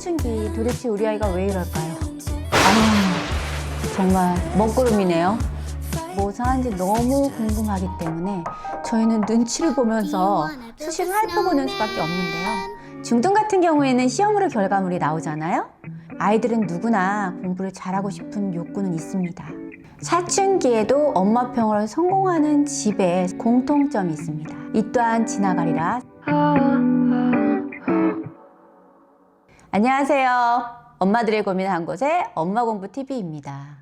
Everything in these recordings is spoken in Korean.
사춘기 도대체 우리 아이가 왜 이럴까요? 아 정말 먹구름이네요. 뭐 사는지 너무 궁금하기 때문에 저희는 눈치를 보면서 수시로 살펴보는 수밖에 없는데요. 중등 같은 경우에는 시험으로 결과물이 나오잖아요. 아이들은 누구나 공부를 잘하고 싶은 욕구는 있습니다. 사춘기에도 엄마 평을 성공하는 집에 공통점이 있습니다. 이 또한 지나가리라. 안녕하세요. 엄마들의 고민을 한 곳에 엄마 공부 TV입니다.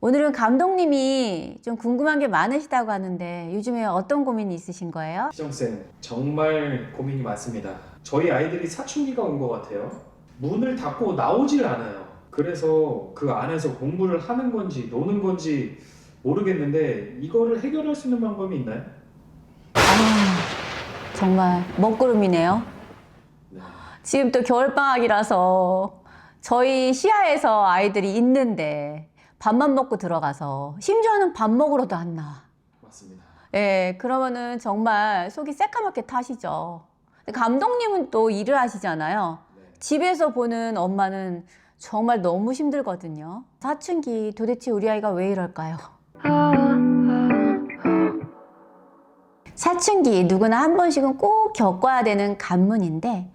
오늘은 감독님이 좀 궁금한 게 많으시다고 하는데 요즘에 어떤 고민이 있으신 거예요? 희정쌤 정말 고민이 많습니다 저희 아이들이 사춘기가 온 것 같아요 문을 닫고 나오질 않아요 그래서 그 안에서 공부를 하는 건지 노는 건지 모르겠는데 이거를 해결할 수 있는 방법이 있나요? 아, 정말 먹구름이네요. 네. 지금 또 겨울방학이라서 저희 시야에서 아이들이 있는데 밥만 먹고 들어가서 심지어는 밥 먹으러도 안 나와. 맞습니다 예, 그러면은 정말 속이 새까맣게 타시죠. 감독님은 또 일을 하시잖아요. 네. 집에서 보는 엄마는 정말 너무 힘들거든요. 사춘기 도대체 우리 아이가 왜 이럴까요? 사춘기 누구나 한 번씩은 꼭 겪어야 되는 관문인데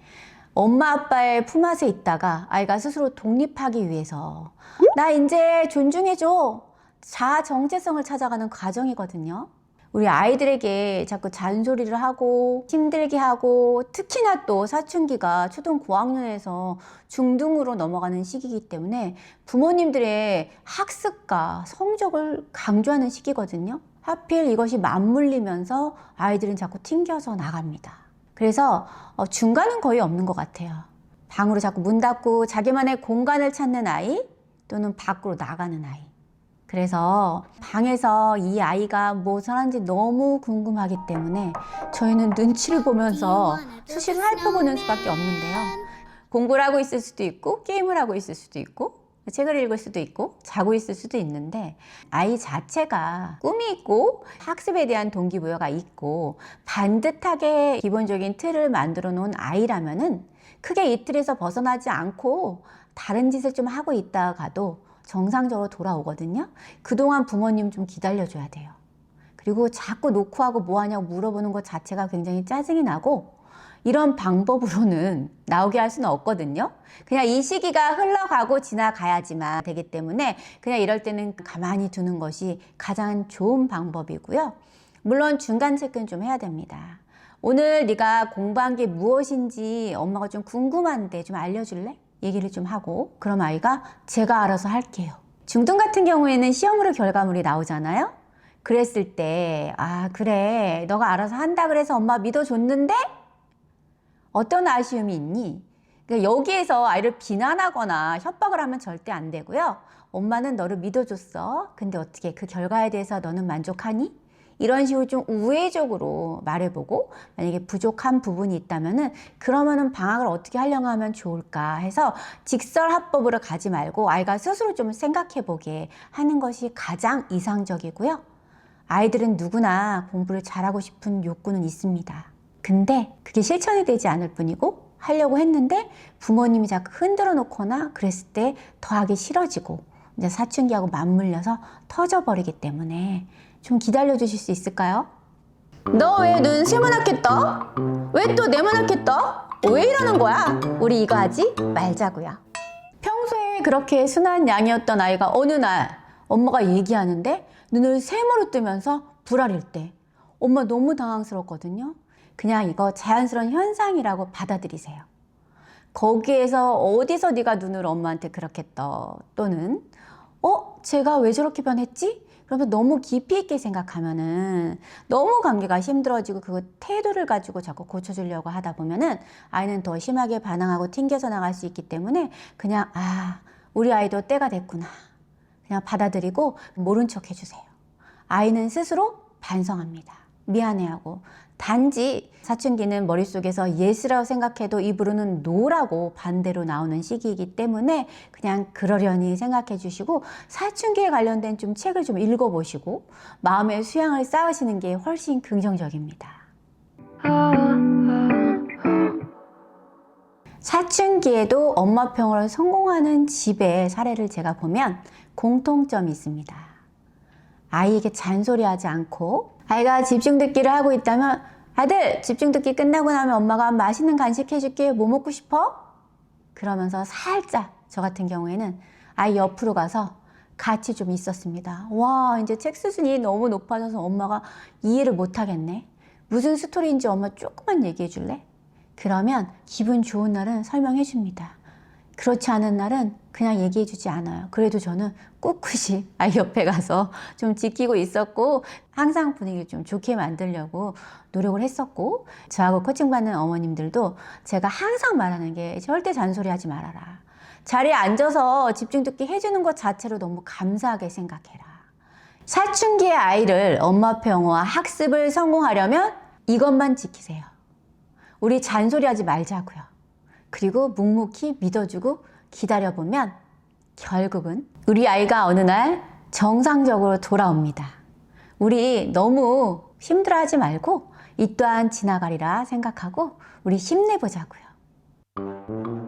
엄마 아빠의 품앗에 있다가 아이가 스스로 독립하기 위해서 나 이제 존중해줘 자아 정체성을 찾아가는 과정이거든요. 우리 아이들에게 자꾸 잔소리를 하고 힘들게 하고 특히나 또 사춘기가 초등 고학년에서 중등으로 넘어가는 시기이기 때문에 부모님들의 학습과 성적을 강조하는 시기거든요. 하필 이것이 맞물리면서 아이들은 자꾸 튕겨서 나갑니다. 그래서 어, 중간은 거의 없는 것 같아요. 방으로 자꾸 문 닫고 자기만의 공간을 찾는 아이 또는 밖으로 나가는 아이. 그래서 방에서 이 아이가 무엇을 하는지 너무 궁금하기 때문에 저희는 눈치를 보면서 수시로 살펴보는 수밖에 없는데요. 공부를 하고 있을 수도 있고 게임을 하고 있을 수도 있고 책을 읽을 수도 있고 자고 있을 수도 있는데 아이 자체가 꿈이 있고 학습에 대한 동기부여가 있고 반듯하게 기본적인 틀을 만들어 놓은 아이라면은 크게 이 틀에서 벗어나지 않고 다른 짓을 좀 하고 있다가도 정상적으로 돌아오거든요. 그동안 부모님 좀 기다려줘야 돼요. 그리고 자꾸 놓고 하고 뭐 하냐고 물어보는 것 자체가 굉장히 짜증이 나고 이런 방법으로는 나오게 할 수는 없거든요. 그냥 이 시기가 흘러가고 지나가야지만 되기 때문에 그냥 이럴 때는 가만히 두는 것이 가장 좋은 방법이고요. 물론 중간 체크는 좀 해야 됩니다. 오늘 네가 공부한 게 무엇인지 엄마가 좀 궁금한데 좀 알려줄래? 얘기를 좀 하고 그럼 아이가 제가 알아서 할게요. 중등 같은 경우에는 시험으로 결과물이 나오잖아요. 그랬을 때, 아, 그래. 너가 알아서 한다 그래서 엄마 믿어줬는데? 어떤 아쉬움이 있니? 그러니까 여기에서 아이를 비난하거나 협박을 하면 절대 안 되고요. 엄마는 너를 믿어줬어. 근데 어떻게 그 결과에 대해서 너는 만족하니? 이런 식으로 좀 우회적으로 말해보고 만약에 부족한 부분이 있다면은 그러면은 방학을 어떻게 하려고 하면 좋을까 해서 직설합법으로 가지 말고 아이가 스스로 좀 생각해보게 하는 것이 가장 이상적이고요. 아이들은 누구나 공부를 잘하고 싶은 욕구는 있습니다. 근데 그게 실천이 되지 않을 뿐이고 하려고 했는데 부모님이 자꾸 흔들어 놓거나 그랬을 때 더 하기 싫어지고 이제 사춘기하고 맞물려서 터져버리기 때문에 좀 기다려 주실 수 있을까요? 너 왜 눈 세모나게 떠? 왜 또 네모나게 떠? 왜 이러는 거야? 우리 이거 하지 말자고요. 평소에 그렇게 순한 양이었던 아이가 어느 날 엄마가 얘기하는데 눈을 세모로 뜨면서 불알일 때 엄마 너무 당황스럽거든요. 그냥 이거 자연스러운 현상이라고 받아들이세요. 거기에서 어디서 네가 눈을 엄마한테 그렇게 떠 또는 어 제가 왜 저렇게 변했지? 그러면 너무 깊이 있게 생각하면은 너무 관계가 힘들어지고 그 태도를 가지고 자꾸 고쳐주려고 하다 보면은 아이는 더 심하게 반항하고 튕겨서 나갈 수 있기 때문에 그냥 아 우리 아이도 때가 됐구나 그냥 받아들이고 모른 척 해주세요. 아이는 스스로 반성합니다. 미안해하고 단지 사춘기는 머릿속에서 예스라고 생각해도 입으로는 노라고 반대로 나오는 시기이기 때문에 그냥 그러려니 생각해 주시고 사춘기에 관련된 좀 책을 좀 읽어보시고 마음의 수양을 쌓으시는 게 훨씬 긍정적입니다. 사춘기에도 엄마 평으로 성공하는 집의 사례를 제가 보면 공통점이 있습니다. 아이에게 잔소리하지 않고 아이가 집중 듣기를 하고 있다면 아들 집중 듣기 끝나고 나면 엄마가 맛있는 간식 해줄게 뭐 먹고 싶어? 그러면서 살짝 저 같은 경우에는 아이 옆으로 가서 같이 좀 있었습니다. 와 이제 책 수준이 너무 높아져서 엄마가 이해를 못 하겠네. 무슨 스토리인지 엄마 조금만 얘기해 줄래? 그러면 기분 좋은 날은 설명해 줍니다. 그렇지 않은 날은 그냥 얘기해 주지 않아요. 그래도 저는 꿋꿋이 아이 옆에 가서 좀 지키고 있었고 항상 분위기를 좀 좋게 만들려고 노력을 했었고 저하고 코칭 받는 어머님들도 제가 항상 말하는 게 절대 잔소리 하지 말아라. 자리에 앉아서 집중 듣기 해주는 것 자체로 너무 감사하게 생각해라. 사춘기의 아이를 엄마표 영어와 학습을 성공하려면 이것만 지키세요. 우리 잔소리 하지 말자고요. 그리고 묵묵히 믿어주고 기다려보면 결국은 우리 아이가 어느 날 정상적으로 돌아옵니다. 우리 너무 힘들어하지 말고 이 또한 지나가리라 생각하고 우리 힘내보자고요.